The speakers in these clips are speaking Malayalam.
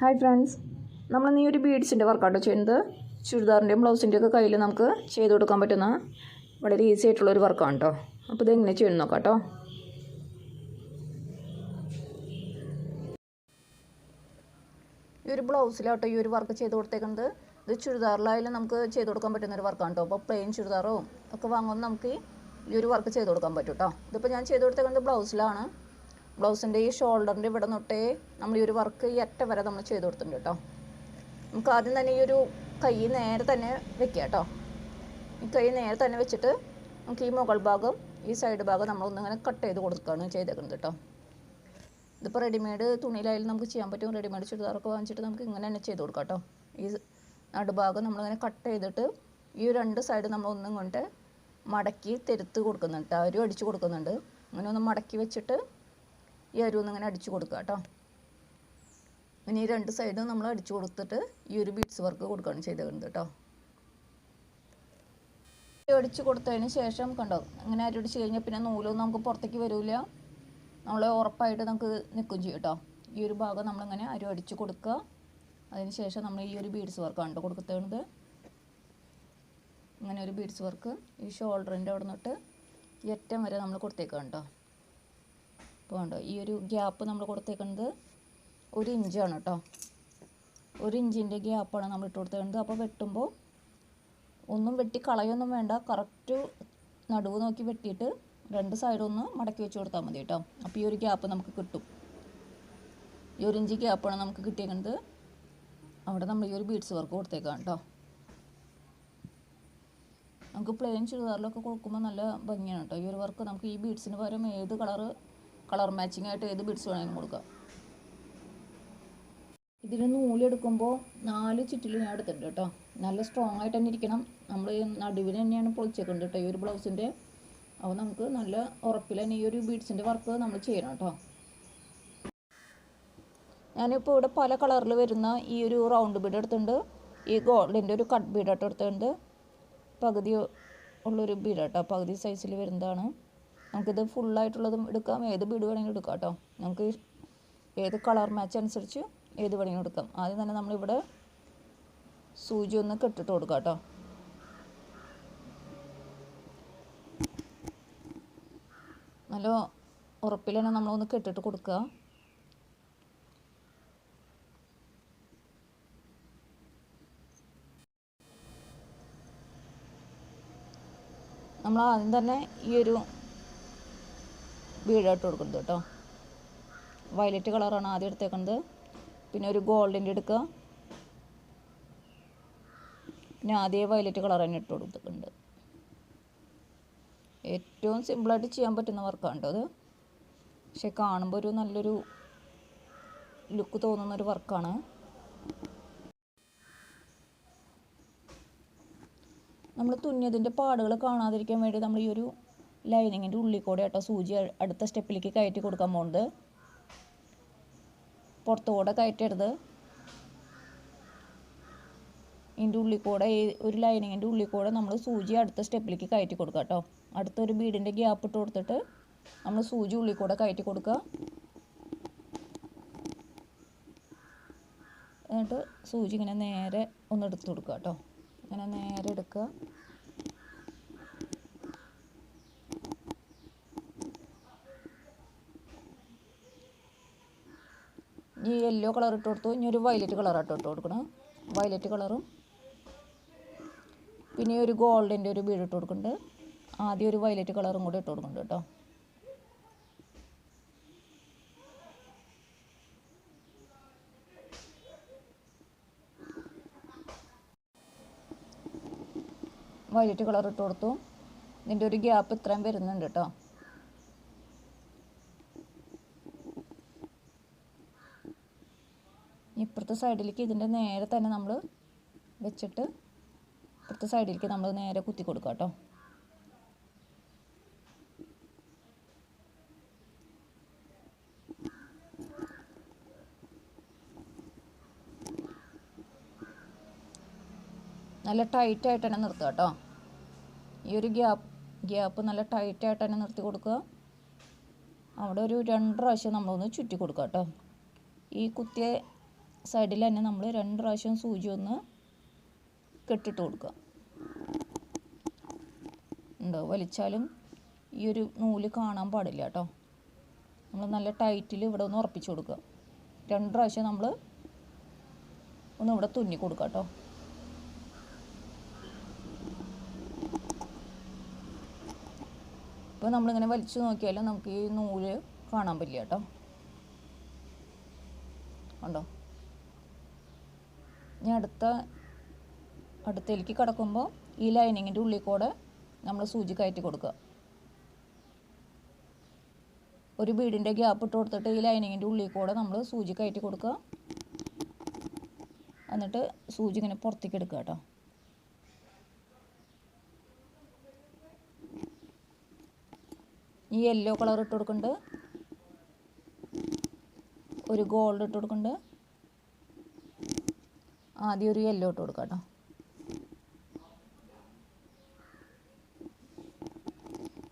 ഹായ് ഫ്രണ്ട്സ് നമ്മൾ ഈ ഒരു ബീഡ്സിന്റെ വർക്കൗട്ട് ചെയ്യുന്നത്. ചുരിദാറിന്റെയും ബ്ലൗസിന്റെയും ഒക്കെ കയ്യിൽ നമുക്ക് ചെയ്ത് കൊടുക്കാൻ പറ്റുന്ന വളരെ ഈസി ആയിട്ടുള്ള ഒരു വർക്കാണ് കേട്ടോ അപ്പോൾ ഇതെങ്ങനെ ചെയ്യുന്നു നോക്കാം കേട്ടോ ഈ ഒരു ബ്ലൗസിലാട്ടോ ഈ ഒരു വർക്ക് ചെയ്ത് കൊടുത്തേക്കുന്നത്. ഇത് ചുരിദാറിലായാലും നമുക്ക് ചെയ്ത് കൊടുക്കാൻ പറ്റുന്ന ഒരു വർക്കാണ് കേട്ടോ അപ്പോൾ പ്ലെയിൻ ചുരിദാറോ ഒക്കെ വാങ്ങുമ്പോൾ നമുക്ക് ഈ ഒരു വർക്ക് ചെയ്ത് കൊടുക്കാൻ പറ്റും കേട്ടോ ഇതിപ്പോൾ ഞാൻ ചെയ്ത് കൊടുത്തേക്കുന്നത് ബ്ലൗസിലാണ് ബ്ലൗസിന്റെ ഈ ഷോൾഡറിന്റെ ഇവിടെ തൊട്ടേ നമ്മൾ ഈ ഒരു വർക്ക് ഈ അറ്റ വരെ നമ്മൾ ചെയ്ത് കൊടുത്തിട്ടുണ്ട് കേട്ടോ. നമുക്ക് ആദ്യം തന്നെ ഈ ഒരു കൈ നേരെ തന്നെ വെക്കുക കേട്ടോ. ഈ കൈ നേരെ തന്നെ വെച്ചിട്ട് നമുക്ക് ഈ മുകൾ ഭാഗം ഈ സൈഡ് ഭാഗം നമ്മൾ നമ്മളൊന്നിങ്ങനെ കട്ട് ചെയ്ത് കൊടുക്കുകയാണ് ചെയ്തേക്കുന്നത് കേട്ടോ. ഇതിപ്പോൾ റെഡിമെയ്ഡ് തുണിയിലായാലും നമുക്ക് ചെയ്യാൻ പറ്റും. റെഡിമെയ്ഡ് ചുരിദാറൊക്കെ വാങ്ങിച്ചിട്ട് നമുക്ക് ഇങ്ങനെ തന്നെ ചെയ്ത് കൊടുക്കാം കേട്ടോ. ഈ നടുഭാഗം നമ്മളിങ്ങനെ കട്ട് ചെയ്തിട്ട് ഈ രണ്ട് സൈഡ് നമ്മൾ ഒന്നും കൊണ്ട് മടക്കി തെരുത്ത് കൊടുക്കുന്നുണ്ട്. അരി അടിച്ച് കൊടുക്കുന്നുണ്ട്. അങ്ങനെ ഒന്ന് മടക്കി വെച്ചിട്ട് ഈ അരി ഒന്ന് ഇങ്ങനെ അടിച്ച് കൊടുക്കുക കേട്ടോ. ഇനി രണ്ട് സൈഡും നമ്മൾ അടിച്ചു കൊടുത്തിട്ട് ഈ ഒരു ബീഡ്സ് വർക്ക് കൊടുക്കുകയാണ് ചെയ്തേക്കുന്നത് കേട്ടോ. അടിച്ചു കൊടുത്തതിന് ശേഷം കണ്ടോ അങ്ങനെ അരി അടിച്ച് കഴിഞ്ഞാൽ പിന്നെ നൂലൊന്നും നമുക്ക് പുറത്തേക്ക് വരില്ല നമ്മൾ ഉറപ്പായിട്ട് നമുക്ക് നിൽക്കും ചെയ്യും കേട്ടോ. ഈ ഒരു ഭാഗം നമ്മളിങ്ങനെ അരി അടിച്ചു കൊടുക്കുക. അതിന് ശേഷം നമ്മൾ ഈ ഒരു ബീഡ്സ് വർക്ക് കേട്ടോ കൊടുക്കുന്നത് ഇങ്ങനെ ഒരു ബീഡ്സ് വർക്ക് ഈ ഷോൾഡറിന്റെ അവിടെ നിന്നിട്ട് ഈ അറ്റം വരെ നമ്മൾ കൊടുത്തേക്കാം കേട്ടോ. അപ്പോൾ കണ്ടോ ഈ ഒരു ഗ്യാപ്പ് നമ്മൾ കൊടുത്തേക്കുന്നത് ഒരു ഇഞ്ചാണ് കേട്ടോ ഒരു ഇഞ്ചിന്റെ ഗ്യാപ്പാണ് നമ്മൾ ഇട്ട് കൊടുത്തേക്കുന്നത്. അപ്പോൾ വെട്ടുമ്പോൾ ഒന്നും വെട്ടി കളയൊന്നും വേണ്ട. കറക്റ്റ് നടുവ് നോക്കി വെട്ടിയിട്ട് രണ്ട് സൈഡൊന്ന് മടക്കി വെച്ച് കൊടുത്താൽ മതി കേട്ടോ അപ്പോൾ ഈ ഒരു ഗ്യാപ്പ് നമുക്ക് കിട്ടും. ഈ ഒരു ഇഞ്ച് ഗ്യാപ്പാണ് നമുക്ക് കിട്ടിയേക്കുന്നത്. അവിടെ നമ്മൾ ഈ ഒരു ബീഡ്സ് വർക്ക് കൊടുത്തേക്കാം കേട്ടോ നമുക്ക് പ്ലെയിൻ ചുരിദാറിലൊക്കെ കൊടുക്കുമ്പോൾ നല്ല ഭംഗിയാണ് കേട്ടോ ഈ ഒരു വർക്ക് നമുക്ക് ഈ ബീഡ്സിന് പകരം ഏത് കളറ് കളർ മാച്ചിങ് ആയിട്ട് ഏത് ബിഡ്സ് വേണമെങ്കിലും കൊടുക്കാം. ഇതിന് നൂലെടുക്കുമ്പോൾ നാല് ചുറ്റിൽ ഞാൻ എടുത്തിട്ടുണ്ട് കേട്ടോ. നല്ല സ്ട്രോങ് ആയിട്ട് തന്നെ ഇരിക്കണം. നമ്മൾ നടുവിന് തന്നെയാണ് പൊളിച്ചേക്കുന്നത് കേട്ടോ. ഈ ഒരു ബ്ലൗസിന്റെ അപ്പോൾ നമുക്ക് നല്ല ഉറപ്പിൽ തന്നെ ഈ ഒരു ബീഡ്സിന്റെ വർക്ക് നമ്മൾ ചെയ്യണം കേട്ടോ. ഞാനിപ്പോൾ ഇവിടെ പല കളറിൽ വരുന്ന ഈ ഒരു റൗണ്ട് ബീഡ് എടുത്തിട്ടുണ്ട്. ഈ ഗോൾഡിന്റെ ഒരു കട്ട് ബീഡായിട്ട് എടുത്തിട്ടുണ്ട്. പകുതി ഉള്ളൊരു ബീഡ് കേട്ടോ പകുതി സൈസിൽ വരുന്നതാണ്. നമുക്കിത് ഫുള്ളായിട്ടുള്ളതും എടുക്കാം. ഏത് ബീഡ് വേണമെങ്കിലും എടുക്കാം കേട്ടോ. നമുക്ക് ഏത് കളർ മാച്ച് അനുസരിച്ച് ഏത് വേണമെങ്കിലും എടുക്കാം. ആദ്യം തന്നെ നമ്മളിവിടെ സൂചി ഒന്ന് കെട്ടിട്ട് കൊടുക്കാം കേട്ടോ. നല്ല ഉറപ്പിൽ തന്നെ നമ്മളൊന്ന് കെട്ടിട്ട് കൊടുക്കുക. നമ്മൾ ആദ്യം തന്നെ ഈ ഒരു ബീഡായിട്ട് കൊടുക്കുന്നത് കേട്ടോ. വയലറ്റ് കളറാണ് ആദ്യം എടുത്തേക്കുന്നത് പിന്നെ ഒരു ഗോൾഡിന്റെ എടുക്കുക. പിന്നെ ആദ്യം വയലറ്റ് കളർ തന്നെ ഇട്ട് കൊടുത്തിട്ടുണ്ട്. ഏറ്റവും സിമ്പിളായിട്ട് ചെയ്യാൻ പറ്റുന്ന വർക്കാണ് കേട്ടോ അത്. പക്ഷെ കാണുമ്പോൾ ഒരു നല്ലൊരു ലുക്ക് തോന്നുന്നൊരു വർക്കാണ് നമ്മൾ തുന്നിയതിന്റെ പാടുകൾ കാണാതിരിക്കാൻ വേണ്ടി നമ്മൾ ഈ ഒരു ലൈനിങ്ങിന്റെ ഉള്ളിൽ കൂടെ കേട്ടോ സൂചി അടുത്ത സ്റ്റെപ്പിലേക്ക് കയറ്റി കൊടുക്കാൻ പോകുന്നത് പുറത്തുകൂടെ കയറ്റരുത്. ഇതിന്റെ ഉള്ളിൽ കൂടെ ഈ ഒരു ലൈനിങ്ങിന്റെ ഉള്ളിൽ കൂടെ നമ്മൾ സൂചി അടുത്ത സ്റ്റെപ്പിലേക്ക് കയറ്റി കൊടുക്കുക കേട്ടോ. അടുത്തൊരു ബീഡിന്റെ ഗ്യാപ്പ് ഇട്ട് കൊടുത്തിട്ട് നമ്മൾ സൂചി ഉള്ളിൽ കൂടെ കയറ്റി കൊടുക്കുക. എന്നിട്ട് സൂചി ഇങ്ങനെ നേരെ ഒന്ന് എടുത്ത് കൊടുക്കുക കേട്ടോ. ഇങ്ങനെ നേരെ എടുക്കുക. ഈ യെല്ലോ കളർ ഇട്ട് കൊടുത്തു. ഇനി ഒരു വയലറ്റ് കളറായിട്ട് ഇട്ട് കൊടുക്കണം. വയലറ്റ് കളറും പിന്നെ ഒരു ഗോൾഡിന്റെ ഒരു ബീഡ് ഇട്ട് കൊടുക്കുന്നുണ്ട് ആദ്യം ഒരു വയലറ്റ് കളറും കൂടി ഇട്ട് കൊടുക്കുന്നുണ്ട് കേട്ടോ. വയലറ്റ് കളർ ഇട്ട് കൊടുത്തു. ഇതിന്റെ ഒരു ഗ്യാപ്പ് ഇത്രയും വരുന്നുണ്ട് കേട്ടോ ഇപ്പുറത്തെ സൈഡിലേക്ക് ഇതിന്റെ നേരെ തന്നെ നമ്മൾ വെച്ചിട്ട് ഇപ്പുറത്തെ സൈഡിലേക്ക് നമ്മൾ നേരെ കുത്തി കൊടുക്കുക കേട്ടോ. നല്ല ടൈറ്റായിട്ട് തന്നെ നിർത്തുക കേട്ടോ. ഈ ഒരു ഗ്യാപ്പ് ഗ്യാപ്പ് നല്ല ടൈറ്റായിട്ട് തന്നെ നിർത്തി കൊടുക്കുക. അവിടെ ഒരു രണ്ട് പ്രാവശ്യം നമ്മളൊന്ന് ചുറ്റി കൊടുക്കുക കേട്ടോ. ഈ കുത്തിയ സൈഡിൽ തന്നെ നമ്മൾ രണ്ട് പ്രാവശ്യം സൂചി ഒന്ന് കെട്ടിട്ട് കൊടുക്കുക. ഉണ്ടോ? വലിച്ചാലും ഈ ഒരു നൂൽ കാണാൻ പാടില്ല കേട്ടോ. നമ്മൾ നല്ല ടൈറ്റിൽ ഇവിടെ ഒന്ന് ഉറപ്പിച്ച് കൊടുക്കുക. രണ്ട് പ്രാവശ്യം നമ്മൾ ഒന്ന് ഇവിടെ തുന്നി കൊടുക്കുക കേട്ടോ. ഇപ്പോൾ നമ്മളിങ്ങനെ വലിച്ചു നോക്കിയാലും നമുക്ക് ഈ നൂൽ കാണാൻ പറ്റില്ല കേട്ടോ. ഉണ്ടോ ഇനി അടുത്ത അടുത്തേക്ക് കിടക്കുമ്പോൾ ഈ ലൈനിങ്ങിന്റെ ഉള്ളിൽ കൂടെ നമ്മൾ സൂചി കയറ്റി കൊടുക്കുക. ഒരു ബീഡിന്റെ ഗ്യാപ്പ് ഇട്ട് കൊടുത്തിട്ട് ഈ ലൈനിങ്ങിന്റെ ഉള്ളിൽ കൂടെ നമ്മൾ സൂചി കയറ്റി കൊടുക്കുക. എന്നിട്ട് സൂചി ഇങ്ങനെ പുറത്തേക്ക് എടുക്കുക കേട്ടോ. ഈ യെല്ലോ കളർ ഇട്ട് കൊടുക്കുന്നുണ്ട്. ഒരു ഗോൾഡ് ഇട്ട് കൊടുക്കുന്നുണ്ട്. ആദ്യം ഒരു യെല്ലോ ഇട്ട് കൊടുക്കാം കേട്ടോ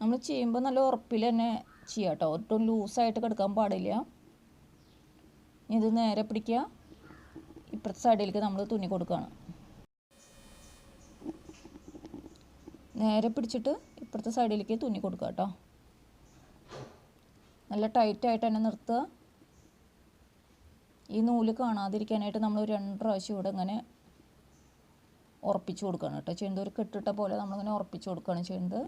നമ്മൾ ചെയ്യുമ്പോൾ നല്ല ഉറപ്പിൽ തന്നെ ചെയ്യാം കേട്ടോ ഒട്ടും ലൂസായിട്ട് കിടക്കാൻ പാടില്ല. ഇത് നേരെ പിടിക്കുക. ഇപ്പുറത്തെ സൈഡിലേക്ക് നമ്മൾ തുന്നി കൊടുക്കുകയാണ്. നേരെ പിടിച്ചിട്ട് ഇപ്പുറത്തെ സൈഡിലേക്ക് തുന്നി കൊടുക്കുക കേട്ടോ. നല്ല ടൈറ്റായിട്ട് തന്നെ നിർത്തുക. ഈ നൂൽ കാണാതിരിക്കാനായിട്ട് നമ്മൾ രണ്ട് പ്രാവശ്യം ഇവിടെ ഇങ്ങനെ ഉറപ്പിച്ചു കൊടുക്കുകയാണ് കേട്ടോ. ചെയ്യുന്നത് ഒരു കെട്ടിട്ട പോലെ നമ്മളിങ്ങനെ ഉറപ്പിച്ചു കൊടുക്കുകയാണ് ചെയ്യുന്നത്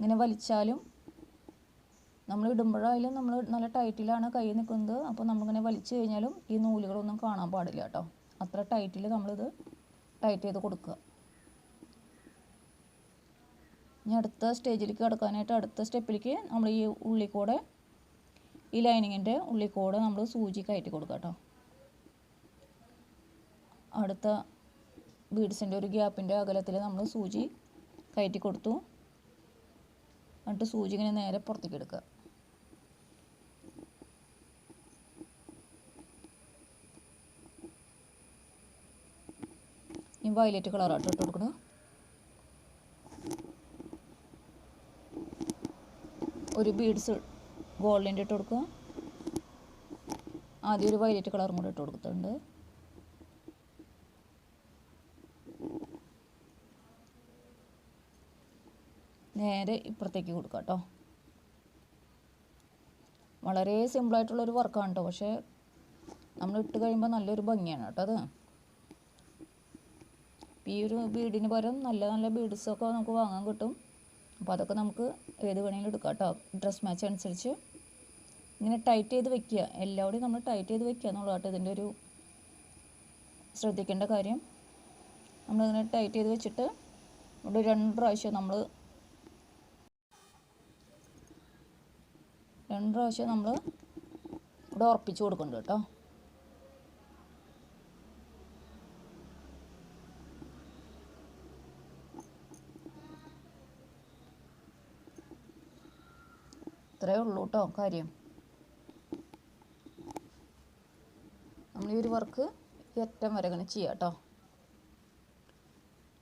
ഇങ്ങനെ വലിച്ചാലും നമ്മൾ ഇടുമ്പോഴായാലും നമ്മൾ നല്ല ടൈറ്റിലാണ് കൈ നിൽക്കുന്നത് അപ്പോൾ നമ്മളിങ്ങനെ വലിച്ചു കഴിഞ്ഞാലും ഈ നൂലുകളൊന്നും കാണാൻ പാടില്ല കേട്ടോ. അത്ര ടൈറ്റിൽ നമ്മളിത് ടൈറ്റ് ചെയ്ത് കൊടുക്കുക. ഇനി അടുത്ത സ്റ്റേജിലേക്ക് കിടക്കാനായിട്ട് അടുത്ത സ്റ്റെപ്പിലേക്ക് നമ്മൾ ഈ ഉള്ളിക്കൂടെ ഈ ലൈനിങ്ങിന്റെ ഉള്ളിക്കൂടെ നമ്മൾ സൂചി കയറ്റി കൊടുക്കുക കേട്ടോ. അടുത്ത ബീഡ്സിന്റെ ഒരു ഗ്യാപ്പിന്റെ അകലത്തിൽ നമ്മൾ സൂചി കയറ്റി കൊടുത്തു. എന്നിട്ട് സൂചി ഇങ്ങനെ നേരെ പുറത്തേക്ക് എടുക്കുക. ഈ വയലറ്റ് കളറായിട്ട് ഇട്ട് കൊടുക്കണം. ഒരു ബീഡ്സ് ഗോൾഡിന്റെ ഇട്ട് കൊടുക്കുക. ആദ്യം ഒരു വൈലറ്റ് കളറും കൂടെ ഇട്ട് കൊടുക്കുന്നുണ്ട് നേരെ ഇപ്പുറത്തേക്ക് കൊടുക്കുക കേട്ടോ. വളരെ സിമ്പിളായിട്ടുള്ളൊരു വർക്കാണ് കേട്ടോ. പക്ഷേ നമ്മൾ ഇട്ട് കഴിയുമ്പോൾ നല്ലൊരു ഭംഗിയാണ് കേട്ടോ അത്. ഈ ഒരു ബീഡിന് പകരം നല്ല നല്ല ബീഡ്സൊക്കെ നമുക്ക് വാങ്ങാൻ കിട്ടും. അപ്പോൾ അതൊക്കെ നമുക്ക് ഏത് വേണമെങ്കിലും എടുക്കാം കേട്ടോ. ഡ്രസ് മാച്ച് അനുസരിച്ച്. ഇങ്ങനെ ടൈറ്റ് ചെയ്ത് വെക്കുക. എല്ലാവരും നമ്മൾ ടൈറ്റ് ചെയ്ത് വെക്കുക എന്നുള്ളത് കേട്ടോ ഇതിന്റെ ഒരു ശ്രദ്ധിക്കേണ്ട കാര്യം. നമ്മളിങ്ങനെ ടൈറ്റ് ചെയ്ത് വെച്ചിട്ട് ഇവിടെ രണ്ട് പ്രാവശ്യം നമ്മൾ രണ്ട് പ്രാവശ്യം നമ്മൾ ഇവിടെ ഉറപ്പിച്ച് കൊടുക്കുന്നുണ്ട് കേട്ടോ. ഇത്രയേ ഉള്ളൂ കേട്ടോ കാര്യം. നമ്മൾ ഈ ഒരു വർക്ക് ഏറ്റവും അറ്റം വരെ ഇങ്ങനെ ചെയ്യാം കേട്ടോ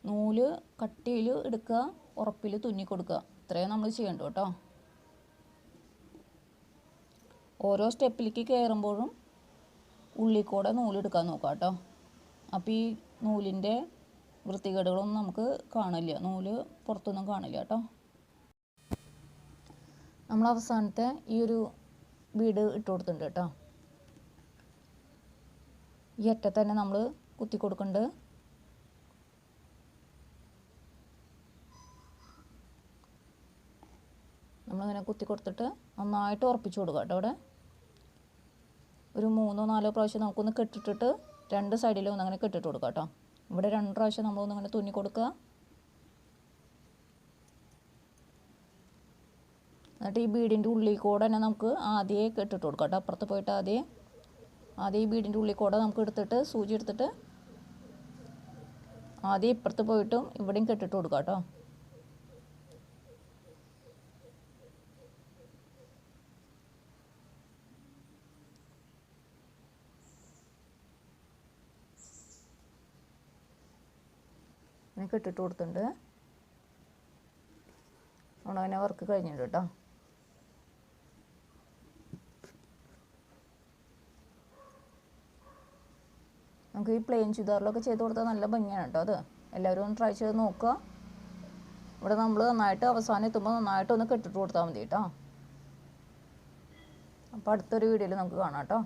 നൂൽ കട്ടിയിൽ എടുക്കുക ഉറപ്പിൽ തുന്നി കൊടുക്കുക. ഇത്രയും നമ്മൾ ചെയ്യണ്ടു കേട്ടോ ഓരോ സ്റ്റെപ്പിലേക്ക് കയറുമ്പോഴും ഉള്ളിൽ കൂടെ നൂലെടുക്കാൻ നോക്കാം കേട്ടോ അപ്പോൾ ഈ നൂലിന്റെ വൃത്തികേടുകളൊന്നും നമുക്ക് കാണില്ല. നൂൽ പുറത്തൊന്നും കാണില്ല കേട്ടോ നമ്മൾ അവസാനത്തെ ഈ ഒരു ബീഡ് ഇട്ട് കൊടുത്തിട്ടുണ്ട് കേട്ടോ. ഈ അറ്റത്ത് തന്നെ നമ്മൾ കുത്തി കൊടുക്കുന്നുണ്ട്. നമ്മളിങ്ങനെ കുത്തി കൊടുത്തിട്ട് നന്നായിട്ട് ഉറപ്പിച്ചു കൊടുക്കുക കേട്ടോ അവിടെ. ഒരു മൂന്നോ നാലോ പ്രാവശ്യം നമുക്കൊന്ന് കെട്ടിട്ടിട്ട് രണ്ട് സൈഡിലും ഒന്ന് അങ്ങനെ കെട്ടിട്ട് കൊടുക്കുക കേട്ടോ. ഇവിടെ രണ്ട് പ്രാവശ്യം നമ്മളൊന്ന് ഇങ്ങനെ തുന്നി കൊടുക്കുക. എന്നിട്ട് ഈ ബീഡിന്റെ ഉള്ളിൽ കൂടെ തന്നെ നമുക്ക് ആദ്യം കെട്ടിട്ട് കൊടുക്കാം കേട്ടോ. അപ്പുറത്ത് പോയിട്ട് ആദ്യം ആദ്യം ഈ ബീഡിന്റെ ഉള്ളിൽ കൂടെ നമുക്ക് എടുത്തിട്ട് സൂചി എടുത്തിട്ട് ആദ്യം ഇപ്പുറത്ത് പോയിട്ടും ഇവിടെയും കെട്ടിട്ട് കൊടുക്കാം കേട്ടോ. ഇങ്ങനെ കെട്ടിട്ട് കൊടുത്തിട്ടുണ്ട്. ഉണങ്ങനെ വർക്ക് കഴിഞ്ഞിട്ടുണ്ട് കേട്ടോ. നമുക്ക് ഈ പ്ലെയിൻ ചുരിദാറിലൊക്കെ ചെയ്ത് കൊടുത്താൽ നല്ല ഭംഗിയാണ് കേട്ടോ അത്. എല്ലാവരും ഒന്ന് ട്രൈ ചെയ്ത് നോക്കുക. ഇവിടെ നമ്മൾ നന്നായിട്ട് അവസാനം എത്തുമ്പോൾ നന്നായിട്ട് ഒന്ന് കെട്ടിട്ട് കൊടുത്താൽ മതി കേട്ടോ. അപ്പോൾ അടുത്തൊരു വീഡിയോയിൽ നമുക്ക് കാണാം കേട്ടോ.